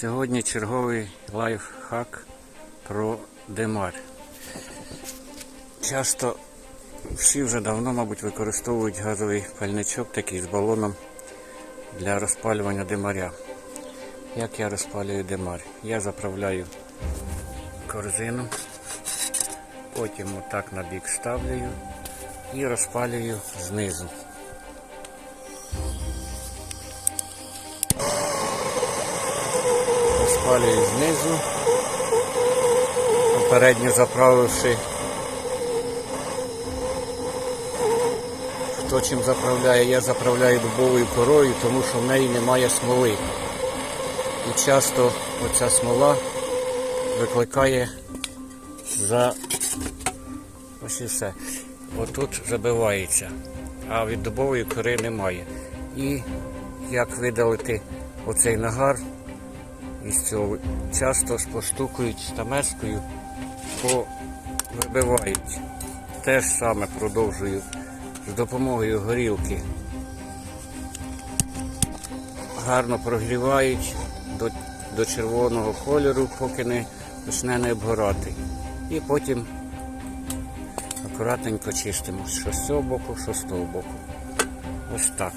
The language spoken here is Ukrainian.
Сьогодні черговий лайфхак про демар. Часто всі вже давно, мабуть, використовують газовий пальничок такий з балоном для розпалювання демаря. Як я розпалюю демар? Я заправляю корзину, потім отак на бік ставлю і розпалюю знизу. Розпалюю знизу, попередньо заправивши. Хто чим заправляє, я заправляю дубовою корою, тому що в неї немає смоли. І часто оця смола викликає за ось і все. Отут забивається, а від дубової кори немає. І як видалити оцей нагар із цього часто постукують стамескою, бо вибивають. Те ж саме продовжую з допомогою горілки. Гарно прогрівають до, до червоного кольору, поки не почне не обгорати. І потім акуратненько чистимо, що з цього боку, що з того боку. Ось так.